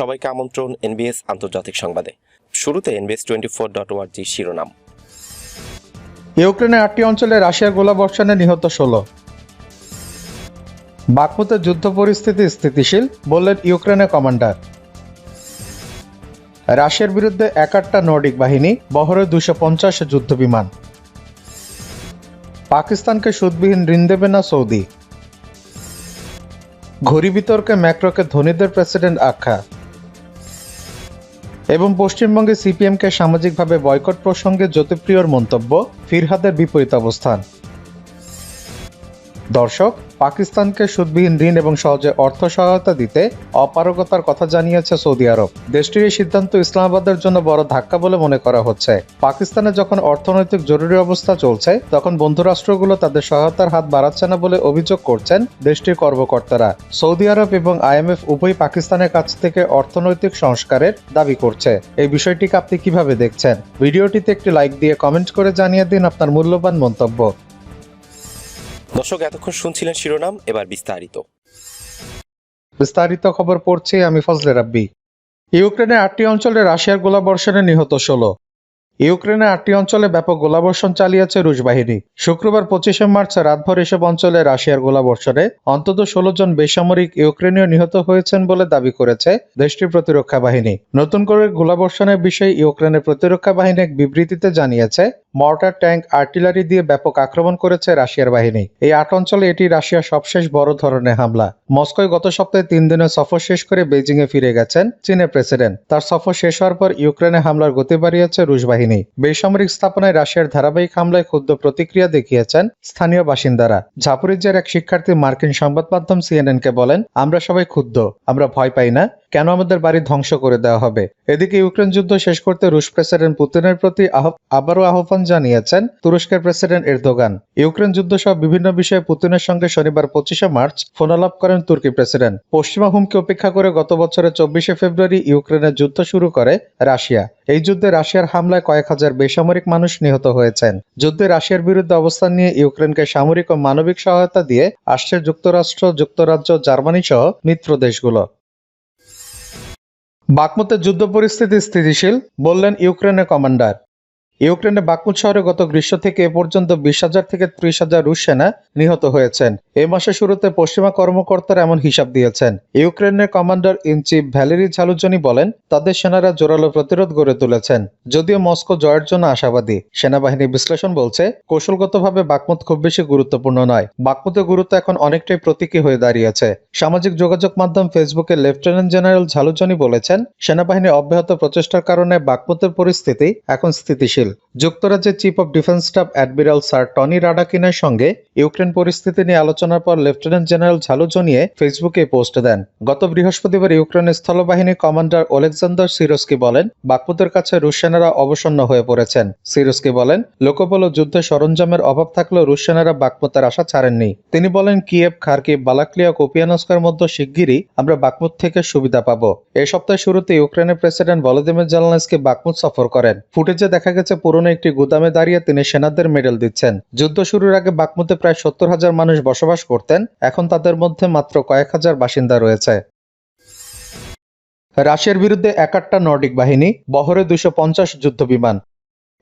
সবাইকে আমন্ত্রণ এনবিএস আন্তর্জাতিক সংবাদে। শুরুতে এনবিএস টোয়েন্টি ফোর ডট শিরোনাম। ইউক্রেনের আটটি অঞ্চলে রাশিয়ার গোলাবর্ষণে নিহত ষোলো। বাকমুতের যুদ্ধ পরিস্থিতি স্থিতিশীল বললেন ইউক্রেনের কমান্ডার। রাশিয়ার বিরুদ্ধে একাট্টা নর্ডিক বাহিনী, বহরে দুশো পঞ্চাশ যুদ্ধ বিমান। পাকিস্তানকে সুদবিহীন ঋণ দেবে না সৌদি। ঘড়ি বিতর্কে ম্যাক্রোকে ধনীদের প্রেসিডেন্ট আখ্যা। এবং পশ্চিমবঙ্গে সিপিএমকে সামাজিকভাবে বয়কট প্রসঙ্গে জ্যোতিপ্রিয়র মন্তব্য ফিরহাদের বিপরীত অবস্থান। দর্শক, পাকিস্তানকে সুদবিহীন ঋণ এবং সহজে অর্থ সহায়তা দিতে অপারগতার কথা জানিয়েছে সৌদি আরব। দেশটির এই সিদ্ধান্ত ইসলামাবাদের জন্য বড় ধাক্কা বলে মনে করা হচ্ছে। পাকিস্তানে যখন অর্থনৈতিক জরুরি অবস্থা চলছে, তখন বন্ধুরাষ্ট্রগুলো তাদের সহায়তার হাত বাড়াচ্ছে না বলে অভিযোগ করছেন দেশটির কর্মকর্তারা। সৌদি আরব এবং আইএমএফ উভয় পাকিস্তানের কাছ থেকে অর্থনৈতিক সংস্কারের দাবি করছে। এই বিষয়টিকে আপনি কীভাবে দেখছেন? ভিডিওটিতে একটি লাইক দিয়ে কমেন্ট করে জানিয়ে দিন আপনার মূল্যবান মন্তব্য। দর্শক, এতক্ষণ শুনছিলেন শিরোনাম, এবার বিস্তারিত। বিস্তারিত খবর পড়ছি আমি ফজলে রাব্বি। ইউক্রেনের আটটি অঞ্চলে রাশিয়ার গোলাবর্ষণে নিহত ষোলো। ইউক্রেনের আটটি অঞ্চলে ব্যাপক গোলাবর্ষণ চালিয়েছে রুশ বাহিনী। শুক্রবার পঁচিশে মার্চ রাতভর এসব অঞ্চলে রাশিয়ার গোলাবর্ষণে অন্তত ষোলো জন বেসামরিক ইউক্রেনীয় নিহত হয়েছেন বলে দাবি করেছে দেশটির প্রতিরক্ষা বাহিনী। নতুন করে গোলাবর্ষণের বিষয়ে ইউক্রেনের প্রতিরক্ষা বাহিনী এক বিবৃতিতে জানিয়েছে মর্টার ট্যাঙ্ক আর্টিলারি দিয়ে ব্যাপক আক্রমণ করেছে রাশিয়ার বাহিনী। এই আট অঞ্চলে এটি রাশিয়ার সবশেষ বড় ধরনের হামলা। মস্কোয় গত সপ্তাহে তিন দিনের সফর শেষ করে বেজিং এ ফিরে গেছেন চীনের প্রেসিডেন্ট। তার সফর শেষ হওয়ার পর ইউক্রেনে হামলার গতি বাড়িয়েছে রুশ বাহিনী। বেসামরিক স্থাপনায় রাশিয়ার ধারাবাহিক হামলায় ক্ষুদ্র প্রতিক্রিয়া দেখিয়েছেন স্থানীয় বাসিন্দারা। ঝাপুরিজের এক শিক্ষার্থী মার্কিন সংবাদ মাধ্যম সিএনএন কে বলেন, আমরা সবাই ক্ষুব্ধ, আমরা ভয় পাই না। কেন আমাদের বাড়ি ধ্বংস করে দেওয়া হবে? এদিকে ইউক্রেন যুদ্ধ শেষ করতে রুশ প্রেসিডেন্ট পুতিনের প্রতি আবারও আহ্বান জানিয়েছেন তুরস্কের প্রেসিডেন্ট এরদোগান। ইউক্রেন যুদ্ধ সহ বিভিন্ন বিষয়ে পুতিনের সঙ্গে শনিবার পঁচিশে মার্চ ফোনালাপ করেন তুর্কি প্রেসিডেন্ট। পশ্চিমা হুমকি উপেক্ষা করে গত বছরের চব্বিশে ফেব্রুয়ারি ইউক্রেনের যুদ্ধ শুরু করে রাশিয়া। এই যুদ্ধে রাশিয়ার হামলায় কয়েক হাজার বেসামরিক মানুষ নিহত হয়েছেন। যুদ্ধে রাশিয়ার বিরুদ্ধে অবস্থান নিয়ে ইউক্রেনকে সামরিক ও মানবিক সহায়তা দিয়ে আসছে যুক্তরাষ্ট্র, যুক্তরাজ্য, জার্মানি সহ মিত্র দেশগুলো বাকমুতের যুদ্ধ পরিস্থিতি স্থিতিশীল বললেন ইউক্রেনের কমান্ডার। ইউক্রেনের বাকমুত শহরে গত গ্রীষ্ম থেকে এ পর্যন্ত বিশ হাজার থেকে ত্রিশ হাজার রুশ সেনা নিহত হয়েছেন। এ মাসের শুরুতে পশ্চিমা কর্মকর্তারা এমন হিসাব দিয়েছেন। ইউক্রেনের commander in chief Valery Zaluzhnyi বলেন, তাদের সেনারা জোরালো প্রতিরোধ গড়ে তুলেছেন। যদিও মস্কো জয়ের জন্য আশাবাদী। সেনাবাহিনী বিশ্লেষণ বলছে, কৌশলগতভাবে বাকমুত খুব বেশি গুরুত্বপূর্ণ নয়। বাকমুতের গুরুত্ব এখন অনেকটাই প্রতীকী হয়ে দাঁড়িয়েছে। সামাজিক যোগাযোগ মাধ্যম ফেসবুকে লেফটেন্যান্ট জেনারেল ঝালুজনি বলেছেন সেনাবাহিনীর অব্যাহত প্রচেষ্টার কারণে বাকমুতের পরিস্থিতি এখন স্থিতিশীল। যুক্তরাজ্যের chief of defence staff admiral sir Tony রাডাকিনের সঙ্গে ইউক্রেন পরিস্থিতি নিয়ে আলোচনার পর লেফটেন্যান্ট জেনারেল ঝালুজনিয়ে ফেসবুকে পোস্ট দেন। গত বৃহস্পতিবার ইউক্রেনের স্থলবাহিনী কমান্ডার ওলেকজান্ডার সিরোস্কি বলেন বাকমুতের কাছে রুশ সেনারা অবসন্ন হয়ে পড়েছেন। সিরোস্কি বলেন, লোকবল ও যুদ্ধের সরঞ্জামের অভাব থাকলেও রুশ সেনারা বাকমুতের আশা ছাড়েননি। তিনি বলেন কিয়েভ খার্কিভ বালাক্লিয়া কোপিয়ানস্কার মধ্যে শিগগিরই আমরা বাকমুত থেকে সুবিধা পাবো। এ সপ্তাহের শুরুতে ইউক্রেনের প্রেসিডেন্ট ভলোদিমির জেলনেসকি বাকমুত সফর করেন। ফুটেজে দেখা গেছে পুরনো একটি গুদামে দাঁড়িয়ে তিনি সেনাদের মেডেল দিচ্ছেন। যুদ্ধ শুরুর আগে বাকমুতে প্রায় সত্তর হাজার মানুষ বসবাস করতেন, এখন তাদের মধ্যে মাত্র কয়েক হাজার বাসিন্দা রয়েছে। রাশিয়ার বিরুদ্ধে একাট্টা নর্ডিক বাহিনী, বহরে দুশো পঞ্চাশ যুদ্ধ বিমান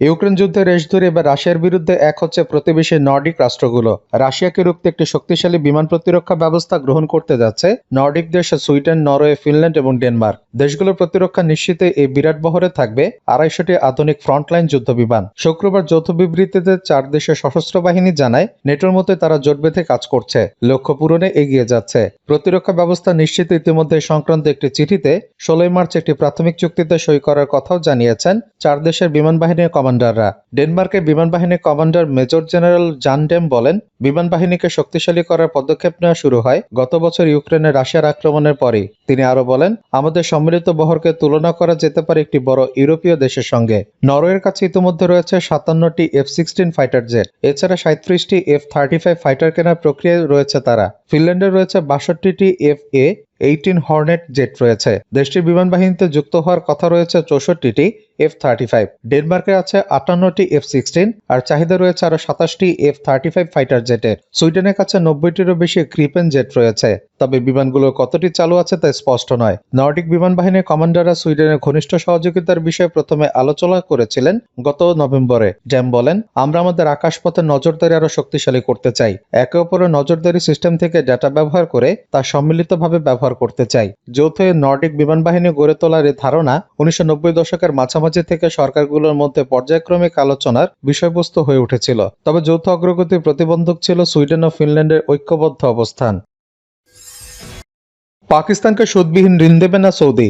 ইউক্রেন যুদ্ধে রেশ ধরে এবার রাশিয়ার বিরুদ্ধে এক হচ্ছে প্রতিবেশী নর্ডিক রাষ্ট্রগুলো। রাশিয়াকে রুখতে একটি শক্তিশালী বিমান প্রতিরক্ষা ব্যবস্থা গ্রহণ করতে যাচ্ছে নর্ডিক দেশ সুইডেন, নরওয়ে, ফিনল্যান্ড এবং ডেনমার্ক। দেশগুলোর প্রতিরক্ষা নিশ্চিতে এই বিরাট বহরে থাকবে আড়াইশোটি আধুনিক ফ্রন্টলাইন যুদ্ধ বিমান। শুক্রবার যৌথ বিবৃতিতে চার দেশের সশস্ত্র বাহিনী জানায়, নেটোর মতোই তারা জোট বেঁধে কাজ করছে, লক্ষ্য পূরণে এগিয়ে যাচ্ছে। প্রতিরক্ষা ব্যবস্থা নিশ্চিত ইতিমধ্যে সংক্রান্ত একটি চিঠিতে ষোলোই মার্চ একটি প্রাথমিক চুক্তিতে সই করার কথাও জানিয়েছেন চার দেশের বিমান বাহিনীর কমান্ডাররা। ডেনমার্কের বিমান বাহিনীর commander major general Jan Dam বলেন বিমান বাহিনীকে শক্তিশালী করার পদক্ষেপ নেওয়া শুরু হয় গত বছর ইউক্রেনে রাশিয়ার আক্রমণের পরে তিনি আরও বলেন, আমাদের সম্মিলিত বহরকে তুলনা করা যেতে পারে একটি বড় ইউরোপীয় দেশের সঙ্গে। নরওয়ের কাছে ইতিমধ্যে রয়েছে সাতান্নটি এফ সিক্সটিন ফাইটার জেট এছাড়া সাঁত্রিশটি এফ থার্টি ফাইভ ফাইটার কেনার প্রক্রিয়ায় রয়েছে তারা। ফিনল্যান্ডে রয়েছে বাষট্টিটি F A eighteen Hornet jet রয়েছে। দেশটির বিমান বাহিনীতে যুক্ত হওয়ার কথা রয়েছে চৌষট্টিটি এফ থার্টি ফাইভ ডেনমার্কে আছে আটান্নটি এফ সিক্সটিন আর চাহিদা রয়েছে আরও সাতাশটি এফ থার্টি ফাইভ ফাইটার জেটের সুইডেনের কাছে নব্বইটিরও বেশি ক্রিপেন জেট রয়েছে। তবে বিমানগুলো কতটি চালু আছে তা স্পষ্ট নয়। নর্ডিক বিমান বাহিনীর কমান্ডাররা সুইডেনের ঘনিষ্ঠ সহযোগিতার বিষয়ে প্রথমে আলোচনা করেছিলেন গত নভেম্বরে। জ্যাম বলেন, আমরা আমাদের আকাশপথে নজরদারি আরও শক্তিশালী করতে চাই। একে অপরের নজরদারি সিস্টেম থেকে ডেটা ব্যবহার করে তা সম্মিলিতভাবে ব্যবহার করতে চাই। যৌথ নর্ডিক বিমান বাহিনী গড়ে তোলার এই ধারণা উনিশশো নব্বই দশকের মাঝামাঝি থেকে সরকারগুলোর মধ্যে পর্যায়ক্রমিক আলোচনার বিষয়বস্তু হয়ে উঠেছিল। তবে যৌথ অগ্রগতির প্রতিবন্ধক ছিল সুইডেন ও ফিনল্যান্ডের ঐক্যবদ্ধ অবস্থান। পাকিস্তানকে সুদবিহীন ঋণ দেবে না সৌদি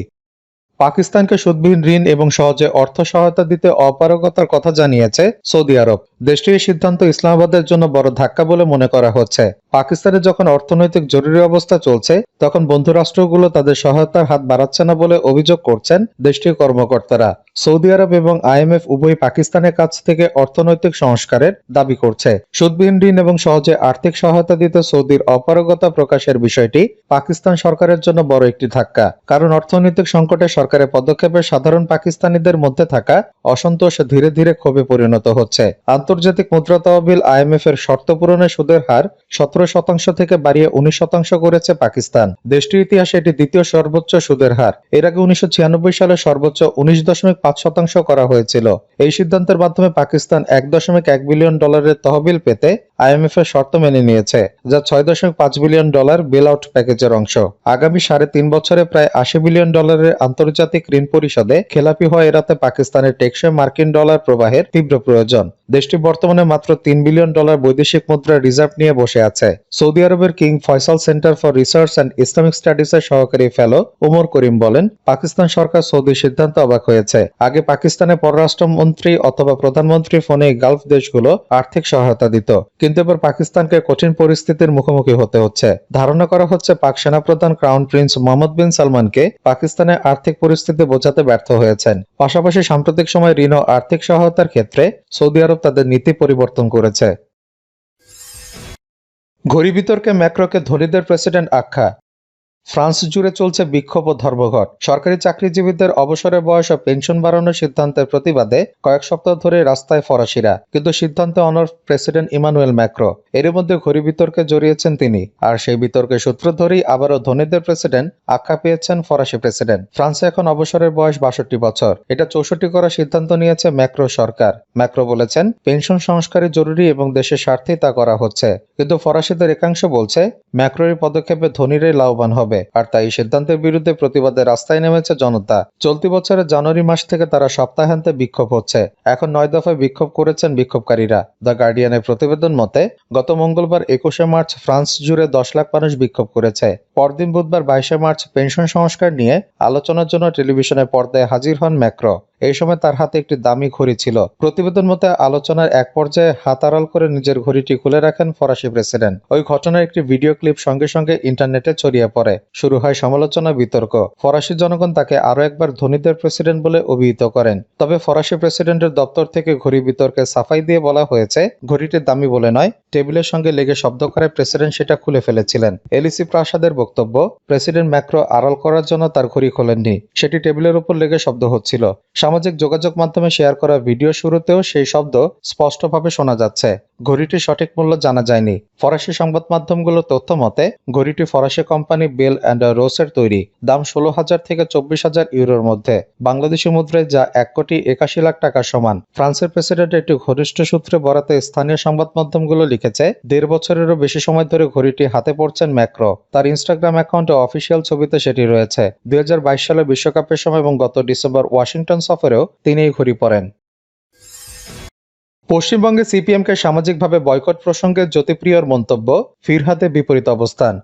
পাকিস্তানকে সুদবিহীন ঋণ এবং সহজে অর্থ সহায়তা দিতে অপারগতার কথা জানিয়েছে সৌদি আরব। দেশটির সিদ্ধান্ত ইসলামাবাদের জন্য বড় ধাক্কা বলে মনে করা হচ্ছে। পাকিস্তানে যখন অর্থনৈতিক জরুরি অবস্থা চলছে, তখন বন্ধু রাষ্ট্রগুলো তাদের সহায়তার হাত বাড়াচ্ছে না বলে অভিযোগ করছেন দেশটির কর্মকর্তারা। সৌদি আরব এবং আইএমএফ উভয় পাকিস্তানের কাছ থেকে অর্থনৈতিক সংস্কারের দাবি করছে। সুদবিহীন ঋণ এবং সহজে আর্থিক সহায়তা দিতে সৌদির অপারগতা প্রকাশের বিষয়টি পাকিস্তান সরকারের জন্য বড় একটি ধাক্কা। কারণ অর্থনৈতিক সংকটে সরকারের পদক্ষেপে সাধারণ পাকিস্তানিদের মধ্যে থাকা অসন্তোষ ধীরে ধীরে ক্ষোভে পরিণত হচ্ছে। আন্তর্জাতিক মুদ্রা তহবিল আইএমএফ এর শর্ত পূরণে সুদের হার সতেরো শতাংশ থেকে বাড়িয়ে উনিশ শতাংশ করেছে পাকিস্তান। দেশটির ইতিহাসে এটি দ্বিতীয় সর্বোচ্চ সুদের হার। এর আগে উনিশশো ছিয়ানব্বই সালে সর্বোচ্চ উনিশ দশমিক পাঁচ শতাংশ করা হয়েছিল। এই সিদ্ধান্তের মাধ্যমে পাকিস্তান এক দশমিক এক বিলিয়ন ডলারের তহবিল পেতে আইএমএফ এর শর্ত মেনে নিয়েছে, যা ছয় দশমিক পাঁচ বিলিয়ন ডলার বেল আউট প্যাকেজের অংশ। আগামী সাড়ে তিন বছরে প্রায় আশি বিলিয়ন ডলারের আন্তর্জাতিক ঋণ পরিশোধে খেলাপি হওয়া এড়াতে পাকিস্তানের টেকসই মার্কিন ডলার প্রবাহের তীব্র প্রয়োজন। দেশটি বর্তমানে মাত্র তিন বিলিয়ন ডলার বৈদেশিক মুদ্রা রিজার্ভ নিয়ে বসে আছে। সৌদি আরবের King Faisal Centre for Research and Islamic স্টাডিজের সহকারী ফেলো ওমর করিম বলেন, পাকিস্তান সরকার সৌদি সিদ্ধান্ত অবাক হয়েছে। আগে পাকিস্তানের পররাষ্ট্রমন্ত্রী অথবা প্রধানমন্ত্রী ফোনে গালফ দেশগুলো আর্থিক সহায়তা দিত। কিন্তু এবার পাকিস্তানকে কঠিন পরিস্থিতির মুখোমুখি হতে হচ্ছে। ধারণা করা হচ্ছে পাক সেনাপ্রধান ক্রাউন প্রিন্স মোহাম্মদ বিন সালমানকে পাকিস্তানের আর্থিক পরিস্থিতি বোঝাতে ব্যর্থ হয়েছেন। পাশাপাশি সাম্প্রতিক সময় ঋণ ও আর্থিক সহায়তার ক্ষেত্রে সৌদি আরব তাদের নীতি পরিবর্তন করেছে। ঘড়ি বিতর্কে ম্যাক্রোকে ধনীদের প্রেসিডেন্ট আখ্যা। ফ্রান্স জুড়ে চলছে বিক্ষোভ ও ধর্মঘট। সরকারি চাকরিজীবীদের অবসরের বয়স ও পেনশন বাড়ানোর সিদ্ধান্তের প্রতিবাদে কয়েক সপ্তাহ ধরে রাস্তায় ফরাসিরা, কিন্তু সিদ্ধান্তে অনর প্রেসিডেন্ট ইমানুয়েল ম্যাক্রো। এর মধ্যে ঘড়ি বিতর্কে জড়িয়েছেন তিনি, আর সেই বিতর্কের সূত্র ধরেই আবারও ধনীদের প্রেসিডেন্ট আখ্যা পেয়েছেন ফরাসি প্রেসিডেন্ট। ফ্রান্সে এখন অবসরের বয়স বাষট্টি বছর। এটা চৌষট্টি করার সিদ্ধান্ত নিয়েছে ম্যাক্রো সরকার। ম্যাক্রো বলেছেন, পেনশন সংস্কারে জরুরি এবং দেশের স্বার্থেই তা করা হচ্ছে। কিন্তু ফরাসিদের একাংশ বলছে, ম্যাক্রোর পদক্ষেপে ধনীরাই লাভবান হবে। আর তাই সিদ্ধান্তের বিরুদ্ধে প্রতিবাদে রাস্তায় নেমেছে জনতা। চলতি বছরের জানুয়ারি মাস থেকে তারা সপ্তাহান্তে বিক্ষোভ হচ্ছে। এখন নয় দফায় বিক্ষোভ করেছেন বিক্ষোভকারীরা। দ্য গার্ডিয়ানের প্রতিবেদন মতে, গত মঙ্গলবার একুশে মার্চ ফ্রান্স জুড়ে দশ লাখ মানুষ বিক্ষোভ করেছে। পরদিন বুধবার বাইশে মার্চ পেনশন সংস্কার নিয়ে আলোচনার জন্য টেলিভিশনের পর্দায় হাজির হন ম্যাক্রো। এই সময় তার হাতে একটি দামি ঘড়ি ছিল। প্রতিবেদন মতে, আলোচনার এক পর্যায়ে হাত আড়াল করে নিজের ঘড়িটি খুলে রাখেন ফরাসি প্রেসিডেন্ট। ওই ঘটনার একটি ভিডিও ক্লিপ সঙ্গে সঙ্গে ইন্টারনেটে ছড়িয়ে পড়ে। শুরু হয় সমালোচনা বিতর্ক। ফরাসি জনগণ তাকে আরও একবার ধনীদের প্রেসিডেন্ট বলে অভিহিত করেন। তবে ফরাসি প্রেসিডেন্টের দপ্তর থেকে ঘড়ি বিতর্কে সাফাই দিয়ে বলা হয়েছে, ঘড়িটি দামি বলে নয়। টেবিলের সঙ্গে লেগে শব্দ করে প্রেসিডেন্ট সেটা খুলে ফেলেছিলেন। এলিসি প্রাসাদের বক্তব্য, প্রেসিডেন্ট ম্যাক্রো আড়াল করার জন্য তার ঘড়ি খোলেননি। সেটি টেবিলের উপর লেগে শব্দ হচ্ছিল। সামাজিক যোগাযোগ মাধ্যমে শেয়ার করা ভিডিও শুরুতেও সেই শব্দ স্পষ্টভাবে শোনা যাচ্ছে। ঘড়িটির সঠিক মূল্য জানা যায়নি। ফরাসি সংবাদ মাধ্যমগুলোর তথ্য মতে, ঘড়িটি ফরাসি কোম্পানি বেল অ্যান্ড রোসের তৈরি। দাম ষোলো হাজার থেকে চব্বিশ হাজার ইউরোর মধ্যে। বাংলাদেশি মুদ্রায় যা এক কোটি একাশি লাখ টাকা সমান। ফ্রান্সের প্রেসিডেন্ট একটি ঘনিষ্ঠ সূত্রে বরাতে স্থানীয় সংবাদ মাধ্যমগুলো লিখেছে, দেড় বছরেরও বেশি সময় ধরে ঘড়িটি হাতে পড়ছেন ম্যাক্রো। তার ইনস্টাগ্রাম অ্যাকাউন্টে অফিসিয়াল ছবিতে সেটি রয়েছে। দুই হাজার বাইশ সালে বিশ্বকাপের সময় এবং গত ডিসেম্বর ওয়াশিংটন সফরেও তিনি এই ঘড়ি পরেন। পশ্চিমবঙ্গে সিপিএমকে সামাজিকভাবে বয়কট প্রসঙ্গে জ্যোতিপ্রিয়র মন্তব্য ফিরহাতে বিপরীত অবস্থান।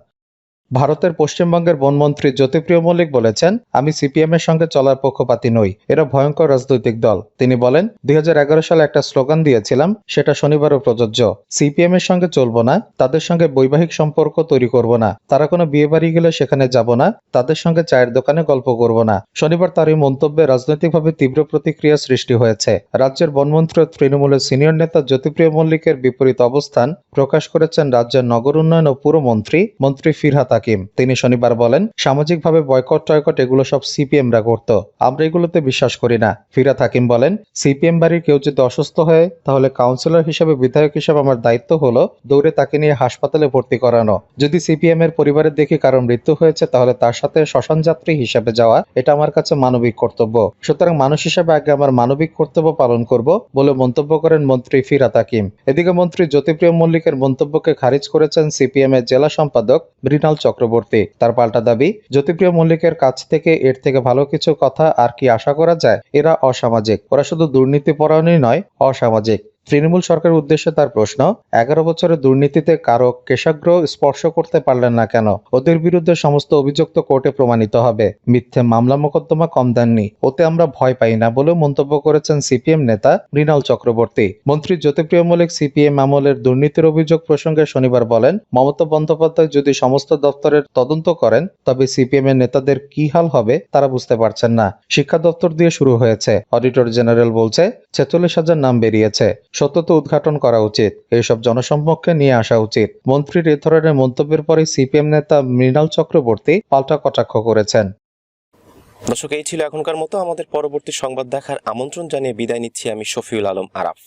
ভারতের পশ্চিমবঙ্গের বনমন্ত্রী জ্যোতিপ্রিয় মল্লিক বলেছেন, আমি সিপিএম এর সঙ্গে চলার পক্ষপাতী নই, এরা ভয়ঙ্কর রাজনৈতিক দল। তিনি বলেন, দুই হাজার এগারো সালে একটা স্লোগান দিয়েছিলাম, সেটা শনিবারও প্রযোজ্য। সিপিএম এর সঙ্গে চলবো না, তাদের সঙ্গে বৈবাহিক সম্পর্ক তৈরি করব না, তারা কোনো বিয়ে বাড়ি গেলে সেখানে যাব না, তাদের সঙ্গে চায়ের দোকানে গল্প করব না। শনিবার তার এই মন্তব্যে রাজনৈতিকভাবে তীব্র প্রতিক্রিয়া সৃষ্টি হয়েছে। রাজ্যের বনমন্ত্রী তৃণমূলের সিনিয়র নেতা জ্যোতিপ্রিয় মল্লিকের বিপরীত অবস্থান প্রকাশ করেছেন রাজ্যের নগর উন্নয়ন ও পুরমন্ত্রী, মন্ত্রী ফিরহাত হাকিম। তিনি শনিবার বলেন, সামাজিকভাবে বয়কট, টয়কট এগুলো সব সিপিএমরা করত। আমরা এগুলোতে বিশ্বাস করি না। ফিরাত হাকিম বলেন, সিপিএম বাড়ির কেউ যদি অসুস্থ হয়, তাহলে কাউন্সিলর হিসেবে, বিধায়ক হিসেবে আমার দায়িত্ব হলো দৌড়ে তাকে নিয়ে হাসপাতালে ভর্তি করানো। যদি সিপিএম এর পরিবারের দেখি কারও মৃত্যু হয়েছে, তাহলে তার সাথে শ্মশান যাত্রী হিসেবে যাওয়া, এটা আমার কাছে মানবিক কর্তব্য। সুতরাং মানুষ হিসেবে আগে আমার মানবিক কর্তব্য পালন করব বলে মন্তব্য করেন মন্ত্রী ফিরাত হাকিম। এদিকে মন্ত্রী জ্যোতিপ্রিয় মল্লিকের মন্তব্যকে খারিজ করেছেন সিপিএম এর জেলা সম্পাদক মৃণাল চক্রবর্তী। তার পাল্টা দাবি, জ্যোতিপ্রিয় মল্লিকের কাছ থেকে এর থেকে ভালো কিছু কথা আর কি আশা করা যায়? এরা অসামাজিক। ওরা শুধু দুর্নীতি পরায়ণই নয়, অসামাজিক। তৃণমূল সরকারের উদ্দেশ্যে তার প্রশ্ন, এগারো বছরের দুর্নীতিতে কারও কেশাগ্র স্পর্শ করতে পারলেন না কেন? ওদের বিরুদ্ধে সমস্ত অভিযোগ তো কোর্টে প্রমাণিত হবে। মিথ্যে মামলা মোকদ্দমা কম দেননি। ওতে আমরা ভয় পাই না বলেও মন্তব্য করেছেন সিপিএম নেতা মৃণাল চক্রবর্তী। মন্ত্রী জ্যোতিপ্রিয় মল্লিক সিপিএম আমলের দুর্নীতির অভিযোগ প্রসঙ্গে শনিবার বলেন, মমতা বন্দ্যোপাধ্যায় যদি সমস্ত দপ্তরের তদন্ত করেন, তবে সিপিএম এর নেতাদের কি হাল হবে তারা বুঝতে পারছেন না। শিক্ষা দপ্তর দিয়ে শুরু হয়েছে। অডিটর জেনারেল বলছে, ছেচল্লিশ হাজার নাম বেরিয়েছে। সত্যত উদ্ঘাটন করা উচিত। এইসব জনসম্মুখে নিয়ে আসা উচিত। মন্ত্রীর এ ধরনের মন্তব্যের পরে সিপিএম নেতা মৃণাল চক্রবর্তী পাল্টা কটাক্ষ করেছেন। দর্শক, এই ছিল এখনকার মতো। আমাদের পরবর্তী সংবাদ দেখার আমন্ত্রণ জানিয়ে বিদায় নিচ্ছি আমি শফিউল আলম আরাফ।